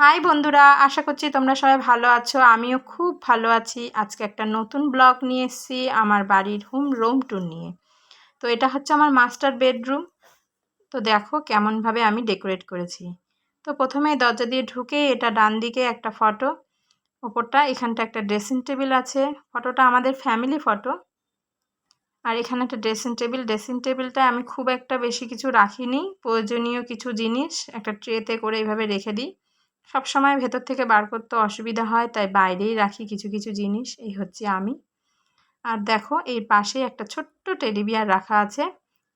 High বন্ধুরা। আশা করছি তোমরা সবাই ভালো আছো। আমিও খুব ভালো আছি। আজকে একটা নতুন ব্লগ নিয়ে এসেছি আমার বাড়ির হোম, রুম টুর নিয়ে। তো এটা হচ্ছে আমার মাস্টার বেডরুম। তো দেখো কেমনভাবে আমি ডেকোরেট করেছি। তো প্রথমে দরজা দিয়ে ঢুকে এটা ডান দিকে একটা ফটো। ওপরটা এখানটা একটা ড্রেসিং টেবিল আছে। ফটোটা আমাদের ফ্যামিলি ফটো। আর এখানে একটা ড্রেসিং টেবিল। ড্রেসিং টেবিলটা আমি খুব একটা বেশি কিছু রাখিনি। প্রয়োজনীয় কিছু জিনিস একটা ট্রেতে করে এইভাবে রেখে দিই। সব সময় ভেতর থেকে বার করতে অসুবিধা হয়, তাই বাইরেই রাখি কিছু কিছু জিনিস। এই হচ্ছে আমি। আর দেখো, এই পাশে একটা ছোট্ট টেডি বিয়ার রাখা আছে।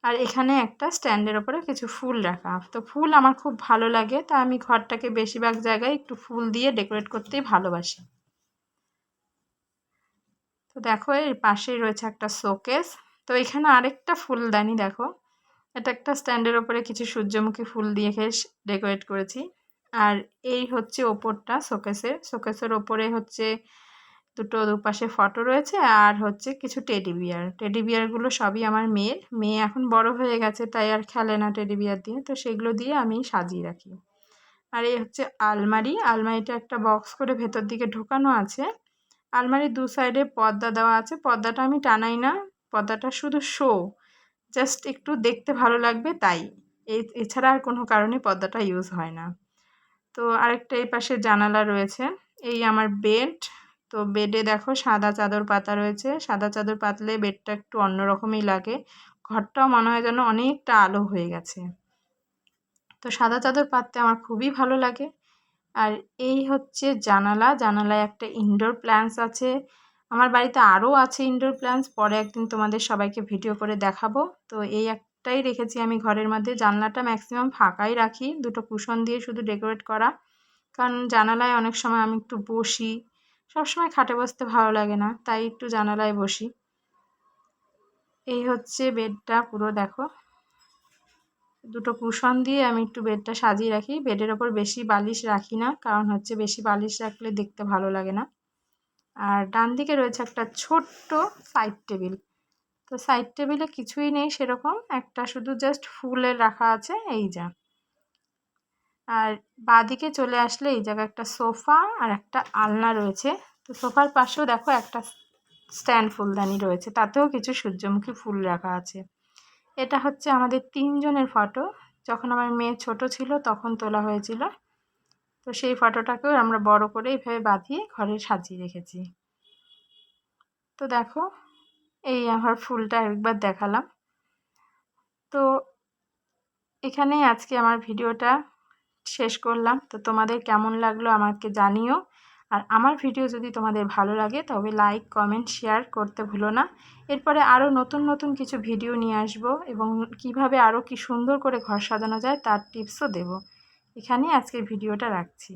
আর এখানে একটা স্ট্যান্ডের ওপরে কিছু ফুল রাখা। তো ফুল আমার খুব ভালো লাগে, তা আমি ঘরটাকে বেশিরভাগ জায়গায় একটু ফুল দিয়ে ডেকোরেট করতেই ভালোবাসি। তো দেখো এর পাশেই রয়েছে একটা শোকেস তো এখানে আরেকটা ফুলদানি, দেখো। এটা একটা স্ট্যান্ডের ওপরে কিছু সূর্যমুখী ফুল দিয়ে ডেকোরেট করেছি। আর এই হচ্ছে ওপরটা শোকেসের। শোকেসের ওপরে হচ্ছে দুটো দুপাশে ফটো রয়েছে আর হচ্ছে কিছু টেডি বিয়ার। টেডি বিয়ারগুলো সবই আমার মেয়ের। মেয়ে এখন বড় হয়ে গেছে তাই আর খেলে না টেডি বিয়ার দিয়ে। তো সেগুলো দিয়ে আমি সাজিয়ে রাখি। আর এই হচ্ছে আলমারি। আলমারিটা একটা বক্স করে ভেতর দিকে ঢোকানো আছে। আলমারির দু সাইডে পর্দা দেওয়া আছে। পর্দাটা আমি টানাই না। পর্দাটা শুধু শো জাস্ট একটু দেখতে ভালো লাগবে তাই। এছাড়া আর কোনো কারণে পর্দাটা ইউজ হয় না। তো আরেকটা এই পাশে জানালা রয়েছে। এই আমার বেড তো বেডে দেখো সাদা চাদর পাতা রয়েছে। সাদা চাদর পাতলে বেডটা একটু অন্যরকমই লাগে। ঘরটাও মনে হয় যেন অনেকটা আলো হয়ে গেছে। তো সাদা চাদর পাততে আমার খুবই ভালো লাগে। আর এই হচ্ছে জানালা। জানালায় একটা ইনডোর প্ল্যান্টস আছে। আমার বাড়িতে আরও আছে ইনডোর প্ল্যান্টস পরে একদিন তোমাদের সবাইকে ভিডিও করে দেখাবো। তো এই এক একটাই রেখেছি আমি ঘরের মধ্যে। জানলাটা ম্যাক্সিমাম ফাঁকাই রাখি, দুটো কুশন দিয়ে শুধু ডেকোরেট করা। কারণ জানালায় অনেক সময় আমি একটু বসি, সবসময় খাটে বসতে ভালো লাগে না, তাই একটু জানালায় বসি। এই হচ্ছে বেডটা পুরো, দেখো। দুটো কুশন দিয়ে আমি একটু বেডটা সাজিয়ে রাখি। বেডের ওপর বেশি বালিশ রাখি না, কারণ হচ্ছে বেশি বালিশ রাখলে দেখতে ভালো লাগে না। আর ডান দিকে রয়েছে একটা ছোট্ট সাইড টেবিল তো সাইড টেবিলে কিছুই নেই সেরকম, একটা শুধু জাস্ট ফুলের রাখা আছে, এই যা। আর বাঁদিকে চলে আসলে এই জায়গায় একটা সোফা আর একটা আলনা রয়েছে। তো সোফার পাশেও দেখো একটা স্ট্যান্ড ফুলদানি রয়েছে, তাতেও কিছু সূর্যমুখী ফুল রাখা আছে। এটা হচ্ছে আমাদের তিনজনের ফটো যখন আমার মেয়ে ছোট ছিল তখন তোলা হয়েছিল। তো সেই ফটোটাকেও আমরা বড় করে এইভাবে বাঁধিয়ে ঘরে সাজিয়ে রেখেছি। তো দেখো এই আমার ফুলটা একবার দেখালাম। তো এখানেই আজকে আমার ভিডিওটা শেষ করলাম। তো তোমাদের কেমন লাগল আমাকে জানিও। আর আমার ভিডিও যদি তোমাদের ভালো লাগে তবে লাইক, কমেন্ট, শেয়ার করতে ভুলো না। এরপরে আরও নতুন নতুন কিছু ভিডিও নিয়ে আসব এবং কীভাবে আরও কি সুন্দর করে ঘর সাজানো যায় তার টিপসও দেব। এখানেই আজকের ভিডিওটা রাখছি।